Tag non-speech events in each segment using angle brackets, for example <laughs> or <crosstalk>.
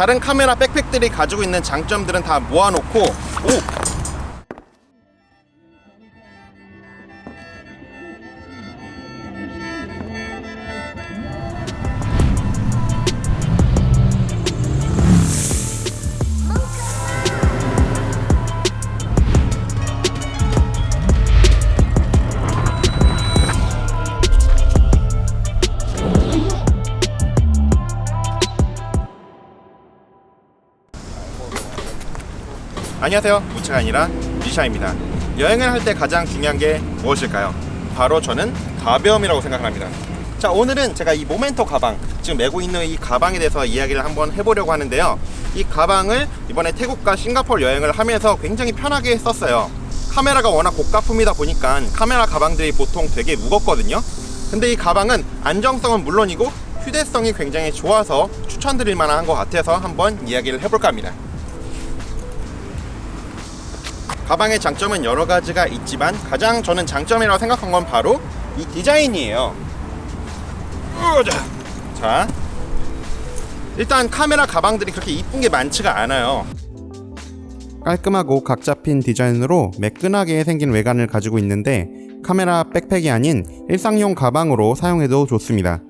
다른 카메라 백팩들이 가지고 있는 장점들은 다 모아놓고 오 안녕하세요. 무채가 아니라 미샤입니다. 여행을 할 때 가장 중요한 게 무엇일까요? 바로 저는 가벼움이라고 생각합니다. 자, 오늘은 제가 이 모멘토 가방, 지금 메고 있는 이 가방에 대해서 이야기를 한번 해보려고 하는데요. 이 가방을 이번에 태국과 싱가포르 여행을 하면서 굉장히 편하게 썼어요. 카메라가 워낙 고가품이다 보니까 카메라 가방들이 보통 되게 무겁거든요. 근데 이 가방은 안정성은 물론이고 휴대성이 굉장히 좋아서 추천드릴 만한 것 같아서 한번 이야기를 해볼까 합니다. 가방의 장점은 여러 가지가 있지만 가장 저는 장점이라고 생각한 건 바로 이 디자인이에요. 자, 일단 카메라 가방들이 그렇게 이쁜 게 많지가 않아요. 깔끔하고 각 잡힌 디자인으로 매끈하게 생긴 외관을 가지고 있는데 카메라 백팩이 아닌 일상용 가방으로 사용해도 좋습니다.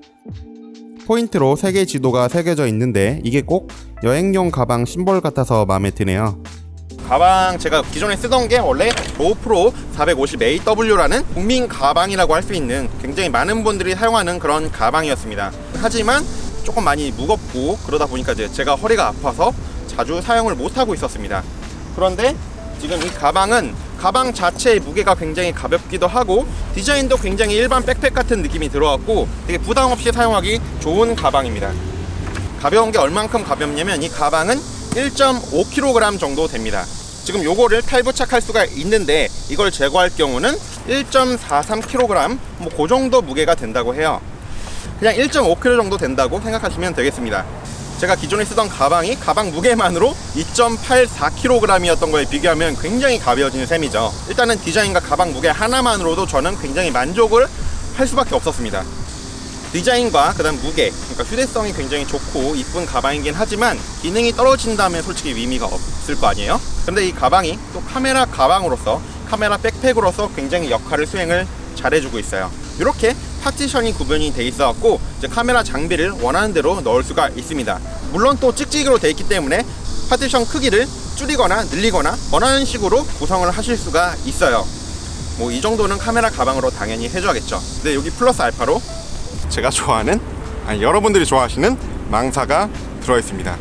포인트로 세계 지도가 새겨져 있는데 이게 꼭 여행용 가방 심볼 같아서 마음에 드네요. 가방 제가 기존에 쓰던 게 원래 GoPro 450AW라는 국민 가방이라고 할 수 있는 굉장히 많은 분들이 사용하는 그런 가방이었습니다. 하지만 조금 많이 무겁고 그러다 보니까 이제 제가 허리가 아파서 자주 사용을 못 하고 있었습니다. 그런데 지금 이 가방은 가방 자체의 무게가 굉장히 가볍기도 하고 디자인도 굉장히 일반 백팩 같은 느낌이 들어왔고 되게 부담 없이 사용하기 좋은 가방입니다. 가벼운 게 얼만큼 가볍냐면 이 가방은 1.5kg 정도 됩니다. 지금 요거를 탈부착할 수가 있는데 이걸 제거할 경우는 1.43kg 뭐그 정도 무게가 된다고 해요. 그냥 1.5kg 정도 된다고 생각하시면 되겠습니다. 제가 기존에 쓰던 가방이 가방 무게만으로 2.84kg이었던 거에 비교하면 굉장히 가벼워지는 셈이죠. 일단은 디자인과 가방 무게 하나만으로도 저는 굉장히 만족을 할 수밖에 없었습니다. 디자인과 그다음 무게, 그러니까 휴대성이 굉장히 좋고 이쁜 가방이긴 하지만 기능이 떨어진다면 솔직히 의미가 없을 거 아니에요? 근데 이 가방이 또 카메라 가방으로서 카메라 백팩으로서 굉장히 역할을 수행을 잘 해주고 있어요. 이렇게 파티션이 구분이 돼 있어 갖고 이제 카메라 장비를 원하는 대로 넣을 수가 있습니다. 물론 또 찍찍이로 돼 있기 때문에 파티션 크기를 줄이거나 늘리거나 원하는 식으로 구성을 하실 수가 있어요. 뭐 이 정도는 카메라 가방으로 당연히 해줘야겠죠. 근데 여기 플러스 알파로 제가 좋아하는 아니 여러분들이 좋아하시는 망사가 들어 있습니다.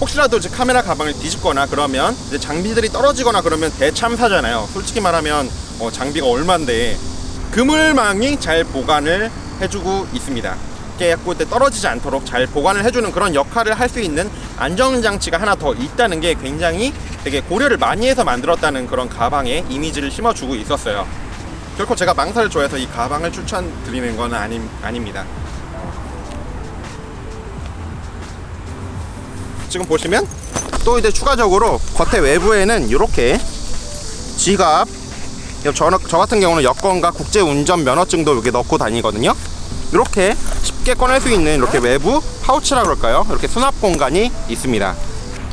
혹시라도 이제 카메라 가방을 뒤집거나 그러면 이제 장비들이 떨어지거나 그러면 대참사잖아요. 솔직히 말하면 어, 장비가 얼만데 그물망이 잘 보관을 해주고 있습니다. 깨고 때 떨어지지 않도록 잘 보관을 해주는 그런 역할을 할 수 있는 안정장치가 하나 더 있다는 게 굉장히 되게 고려를 많이 해서 만들었다는 그런 가방에 이미지를 심어주고 있었어요. 결코 제가 망사를 좋아해서 이 가방을 추천드리는 건 아니, 아닙니다. 지금 보시면 또 이제 추가적으로 겉에 외부에는 이렇게 지갑 저, 저 같은 경우는 여권과 국제 운전 면허증도 이렇게 넣고 다니거든요. 이렇게 쉽게 꺼낼 수 있는 이렇게 외부 파우치라 그럴까요? 이렇게 수납 공간이 있습니다.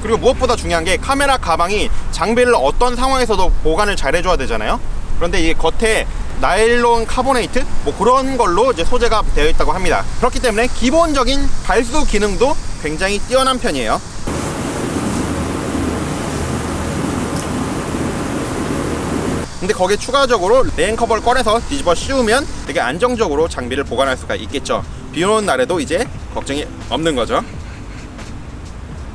그리고 무엇보다 중요한 게 카메라 가방이 장비를 어떤 상황에서도 보관을 잘 해줘야 되잖아요. 그런데 이 겉에 나일론 카보네이트 뭐 그런 걸로 이제 소재가 되어 있다고 합니다. 그렇기 때문에 기본적인 발수 기능도 굉장히 뛰어난 편이에요. 근데 거기에 추가적으로 레인 커버를 꺼내서 뒤집어 씌우면 되게 안정적으로 장비를 보관할 수가 있겠죠. 비 오는 날에도 이제 걱정이 없는 거죠.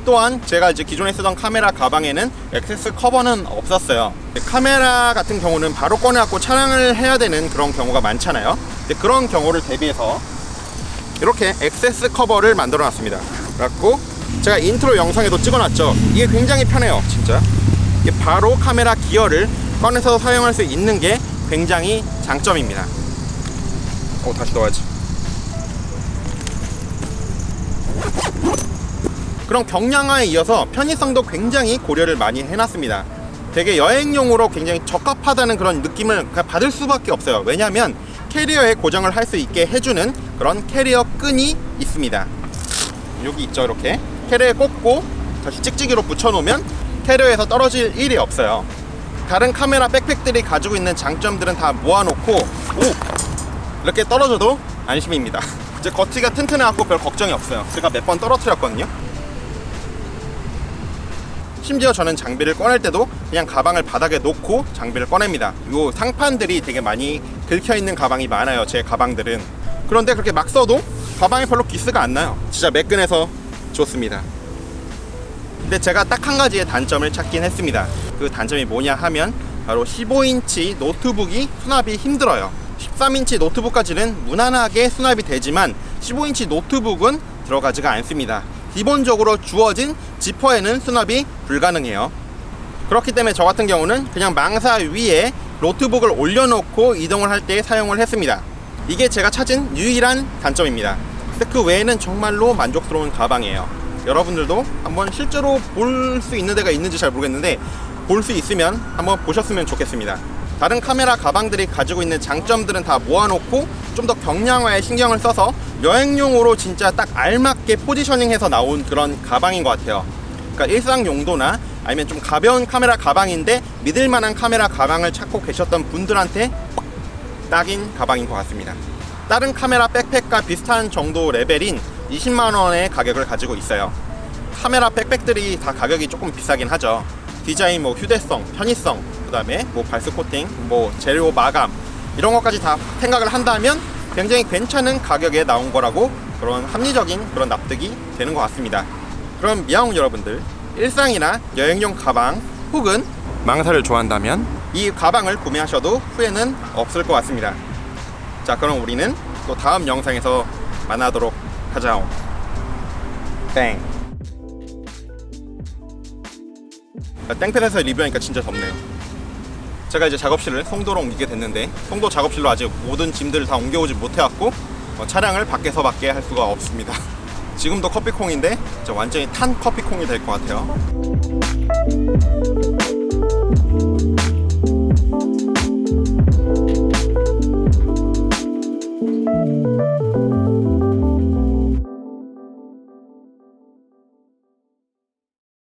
또한 제가 이제 기존에 쓰던 카메라 가방에는 액세스 커버는 없었어요. 카메라 같은 경우는 바로 꺼내갖고 촬영을 해야 되는 그런 경우가 많잖아요. 그런 경우를 대비해서 이렇게 액세스 커버를 만들어 놨습니다. 그래갖고 제가 인트로 영상에도 찍어놨죠. 이게 굉장히 편해요, 진짜. 바로 카메라 기어를 꺼내서 사용할 수 있는 게 굉장히 장점입니다. 오, 다시 넣어야지. 그런 경량화에 이어서 편의성도 굉장히 고려를 많이 해놨습니다. 되게 여행용으로 굉장히 적합하다는 그런 느낌을 받을 수밖에 없어요. 왜냐하면 캐리어에 고정을 할 수 있게 해주는 그런 캐리어 끈이 있습니다. 여기 있죠 이렇게 캐리어에 꽂고 다시 찍찍이로 붙여놓으면 캐리어에서 떨어질 일이 없어요 다른 카메라 백팩들이 가지고 있는 장점들은 다 모아놓고 오 이렇게 떨어져도 안심입니다 <laughs> 이제 겉이가 튼튼해갖고 별 걱정이 없어요 제가 몇 번 떨어뜨렸거든요 심지어 저는 장비를 꺼낼 때도 그냥 가방을 바닥에 놓고 장비를 꺼냅니다. 요 상판들이 되게 많이 긁혀 있는 가방이 많아요. 제 가방들은. 그런데 그렇게 막 써도 가방에 별로 기스가 안 나요. 진짜 매끈해서 좋습니다. 근데 제가 딱 한 가지의 단점을 찾긴 했습니다. 그 단점이 뭐냐 하면 바로 15인치 노트북이 수납이 힘들어요. 13인치 노트북까지는 무난하게 수납이 되지만 15인치 노트북은 들어가지가 않습니다. 기본적으로 주어진 지퍼에는 수납이 불가능해요. 그렇기 때문에 저 같은 경우는 그냥 망사 위에 노트북을 올려놓고 이동을 할 때 사용을 했습니다. 이게 제가 찾은 유일한 단점입니다. 근데 그 외에는 정말로 만족스러운 가방이에요. 여러분들도 한번 실제로 볼 수 있는 데가 있는지 잘 모르겠는데 볼 수 있으면 한번 보셨으면 좋겠습니다. 다른 카메라 가방들이 가지고 있는 장점들은 다 모아놓고 좀 더 경량화에 신경을 써서 여행용으로 진짜 딱 알맞게 포지셔닝해서 나온 그런 가방인 것 같아요. 그러니까 일상 용도나 아니면 좀 가벼운 카메라 가방인데 믿을 만한 카메라 가방을 찾고 계셨던 분들한테 딱인 가방인 것 같습니다. 다른 카메라 백팩과 비슷한 정도 레벨인 20만 원의 가격을 가지고 있어요. 카메라 백팩들이 다 가격이 조금 비싸긴 하죠. 디자인, 뭐 휴대성, 편의성, 그 다음에 뭐 발수 코팅, 뭐 재료 마감 이런 것까지 다 생각을 한다면 굉장히 괜찮은 가격에 나온 거라고 그런 합리적인 그런 납득이 되는 것 같습니다. 그럼 미아옹 여러분들 일상이나 여행용 가방 혹은 망사를 좋아한다면 이 가방을 구매하셔도 후회는 없을 것 같습니다. 자 그럼 우리는 또 다음 영상에서 만나도록 하자오. 땡. 아, 땡볕에서 리뷰하니까 진짜 덥네요. 제가 이제 작업실을 송도로 옮기게 됐는데 송도 작업실로 아직 모든 짐들을 다 옮겨오지 못해왔고 어, 차량을 밖에서밖에 할 수가 없습니다. <laughs> 지금도 커피콩인데 저 완전히 탄 커피콩이 될 것 같아요.